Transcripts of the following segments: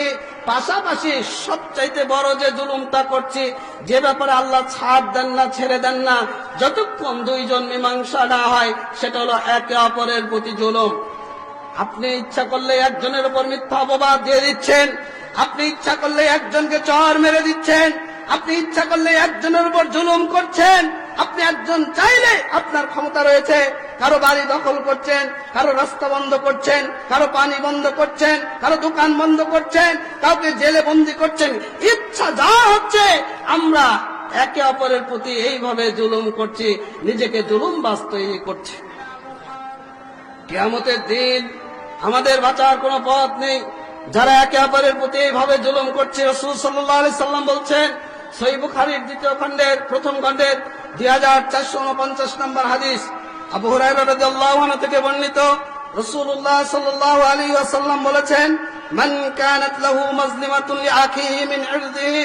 করছি, পাশাপাশি সবচাইতে বড় যে জুলুমটা করছি, যে ব্যাপারে আল্লাহ ছাড় দেন না, ছেড়ে দেন না, যতক্ষণ দুইজন মীমাংসা না হয়, সেটা হলো একে অপরের প্রতি জুলুম। আপনি ইচ্ছা করলে একজনের উপর মিথ্যা অপবাদ দিয়ে দিচ্ছেন, আপনি ইচ্ছা করলে একজনকে চর মেরে দিচ্ছেন আপনি ইচ্ছা করলে একজনের উপর জুলুম করছেন, আপনি একজন চাইলে আপনার ক্ষমতা রয়েছে। কারও বাড়ি দখল করছেন, কারও রাস্তা বন্ধ করছেন, কারও পানি বন্ধ করছেন, কারও দোকান বন্ধ করছেন, কাউকে জেলে বন্দি করছেন। ইচ্ছা যা হচ্ছে, আমরা একে অপরের প্রতি এইভাবে জুলুম করছি, নিজেকে জুলুম বাস তৈরি করছি। কেয়ামতের দিন আমাদের বাঁচার কোনো পথ নেই। যারা একে অপরের প্রতি এইভাবে জুলুম করছে, রসুল সাল্লাম বলছেন সই বুখারির দ্বিতীয় খণ্ডের প্রথম খণ্ডের দুই হাজার চারশো উনপঞ্চাশ নম্বর হাদিস। আবু হুরাইরা থেকে বর্ণিত রসুল্লাহ সাল্লাহ আলী আসাল্লাম বলেছেন, মান কানাত লাহু মাজলিমাতুন লিআখিহি মিন ইরদিহি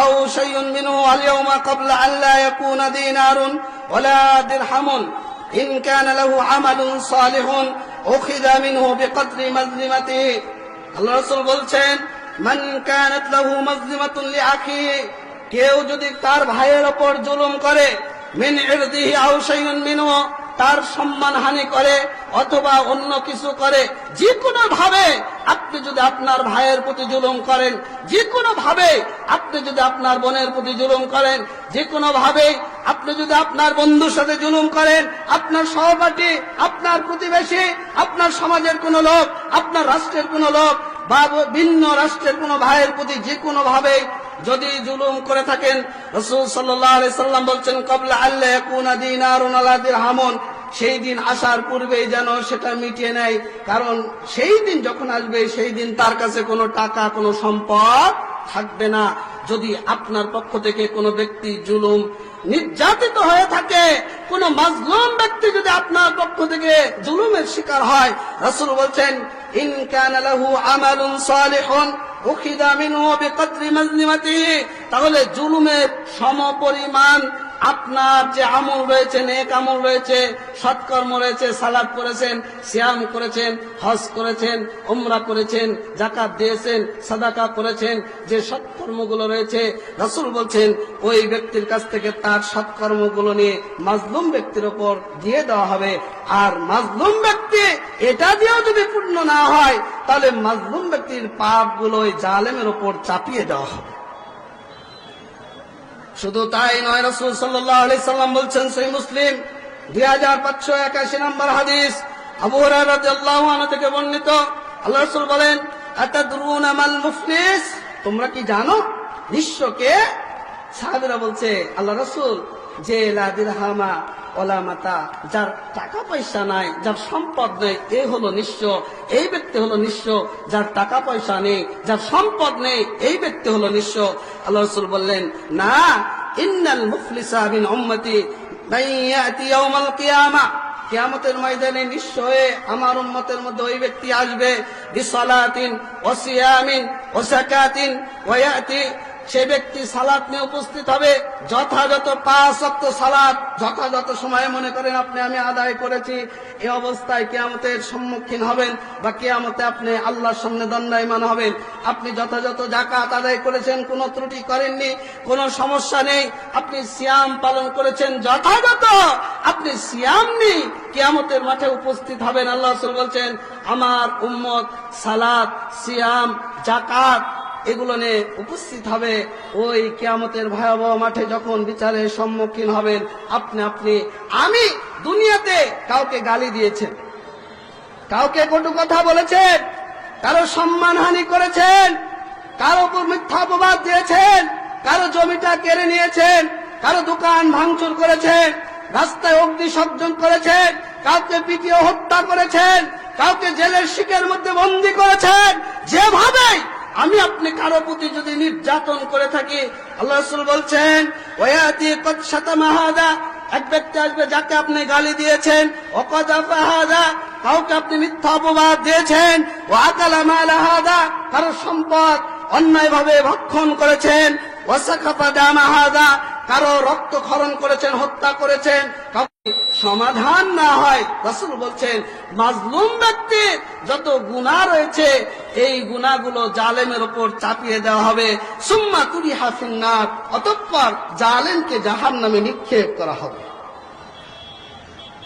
আও শাইউন মিনহু আল ইয়াউমা ক্বাবলা আল্লা ইয়াকুনা দিনারুন ওয়ালা দিরহামুন। ইন কানা লাহু আমালুন সালিহুন উখিযা মিনহু বিকদরি মাজলিমাতিহি। আল্লাহ রাসূল বলছেন, মান কানাত লাহু মাজলিমাতুন লিআখিহি কেউ যদি তার ভাইয়ের ওপর জুলুম করে, মিন ইরদিহি আও শাইউন মিনহু, তার সম্মান হানি করে অথবা অন্য কিছু করে যে কোনো ভাবে আপনি যদি আপনার ভাইয়ের প্রতি জুলুম করেন যে কোনো ভাবে আপনি যদি আপনার বোনের প্রতি জুলুম করেন যে কোনো ভাবে আপনি যদি আপনার বন্ধুর সাথে জুলুম করেন, আপনার সহপাঠী, আপনার প্রতিবেশী, আপনার সমাজের কোনো লোক, আপনার রাষ্ট্রের কোনো লোক, বা ভিন্ন রাষ্ট্রের কোনো ভাইয়ের প্রতি যে কোনো ভাবে যদি জুলুম করে থাকেন, রসুল সাল্লাম বলছেন, কবলা আল্লাহ দিন আর হামন সেই দিন আসার পূর্বেই যেন সেটা মিটিয়ে নেয়। কারণ সেই দিন যখন আসবে, সেই দিন তার কাছে কোনো টাকা, কোনো সম্পদ থাকবে না। যদি আপনার পক্ষ থেকে কোনো ব্যক্তি জুলুম নির্যাতিত হয়ে থাকে, কোন মাজলুম ব্যক্তি যদি আপনার পক্ষ থেকে জুলুমের শিকার হয়, রাসূল বলছেন ইনকান তাহলে জুলুমের সমপরিমাণ আপনার যে আমল রয়েছে, নেক আমল রয়েছে, সৎকর্ম রয়েছে, সালাদ করেছেন, সিয়াম করেছেন, হজ করেছেন, উমরা করেছেন জাকাত দিয়েছেন, সাদাকা করেছেন, যে সৎকর্মগুলো রয়েছে, রসুল বলছেন, ওই ব্যক্তির কাছ থেকে তার সৎকর্মগুলো নিয়ে মাজলুম ব্যক্তির ওপর দিয়ে দেওয়া হবে। আর মাজলুম ব্যক্তি, এটা দিয়েও যদি পূর্ণ না হয়, তাহলে মাজলুম ব্যক্তির পাপগুলো ওই জালেমের ওপর চাপিয়ে দেওয়া হবে। শুধু তাই নয়, রসুল সাল্লাম বলছেন, সেই মুসলিম দুই হাজার পাঁচশো একাশি নম্বর হাদিস, আবু থেকে বর্ণিত। আল্লাহ রসুল বলেন মুফলিস? তোমরা কি জানো? বিশ্বকে সাহাবিরা বলছে, আল্লাহ রসুল, যে ওলা মাতা যার টাকা পয়সা নাই, যার সম্পদ নেই, এ হলো নিঃস্ব, এই ব্যক্তি হলো নিঃস্ব, যার টাকা পয়সা নেই, যার সম্পদ নেই, এই ব্যক্তি হলো নিঃস্ব। আল্লাহ রসুল বললেন, না, ইন্নাল মুফলিসা বিন উম্মতি কিয়ামতের ময়দানে নিশ্চয় আমার উম্মতের মধ্যে ওই ব্যক্তি আসবে, বিসলাতিন ও সিয়ামিন ও সাকাতিন ওয়াতি সে ব্যক্তি সালাত নিয়ে উপস্থিত হবে। যথাযথ পাঁচ অক্ত সালাত, যথাযথ সময়ে মনে করেন আপনি, আমি আদায় করেছি। এই অবস্থায় কেয়ামতের সম্মুখীন হবেন বা কেয়ামতে আপনি আল্লাহর সামনে দণ্ডায়মান হবেন। আপনি যথাযথ জাকাত আদায় করেছেন, কোনো ত্রুটি করেননি, কোনো সমস্যা নেই। আপনি সিয়াম পালন করেছেন, যথাযথ আপনি সিয়াম নেই কেয়ামতের মাঠে উপস্থিত হবেন। আল্লাহ বলছেন, আমার উম্মত সালাত, সিয়াম জাকাত এগুলো নিয়ে উপস্থিত হবে ওই কেয়ামতের ভয়াবহ মাঠে যখন বিচারের সম্মুখীন হবেন। আপনি আপনি, আমি দুনিয়াতে কাউকে গালি দিয়েছেন। কাউকে কটু কথা বলেছেন, কারও সম্মানহানি করেছেন, কারও উপর মিথ্যা অপবাদ দিয়েছেন, কারও জমিটা কেড়ে নিয়েছেন, কারও দোকান ভাঙচুর করেছেন, রাস্তায় অগ্নিসংযোগ করেছেন, কাউকে পিটিয়ে হত্যা করেছেন, কাউকে জেলের শিকের মধ্যে বন্দি করেছেন, যেভাবেই আমি আপনি কারও প্রতি যদি নির্যাতন করে থাকি, আল্লাহ রসুল বলছেন মাহাদা এক ব্যক্তি আসবে যাকে আপনি গালি দিয়েছেন কাউকে আপনি মিথ্যা অপবাদ দিয়েছেন ও আকালা মালাহাদা কারও সম্পদ অন্যায়ভাবে ভক্ষণ করেছেন ওয়াসাকাপা দামাহাদা কারও রক্ত খরণ করেছেন, হত্যা করেছেন সমাধান না হয়, রসুল বলছেন, মাজলুম ব্যক্তির যত গুণা রয়েছে, এই গুণাগুলো জালেমের ওপর চাপিয়ে দেওয়া হবে। সুম্মা তুরি হাসিন্নার অতঃপর জালেমকে জাহান নামে নিক্ষেপ করা হবে।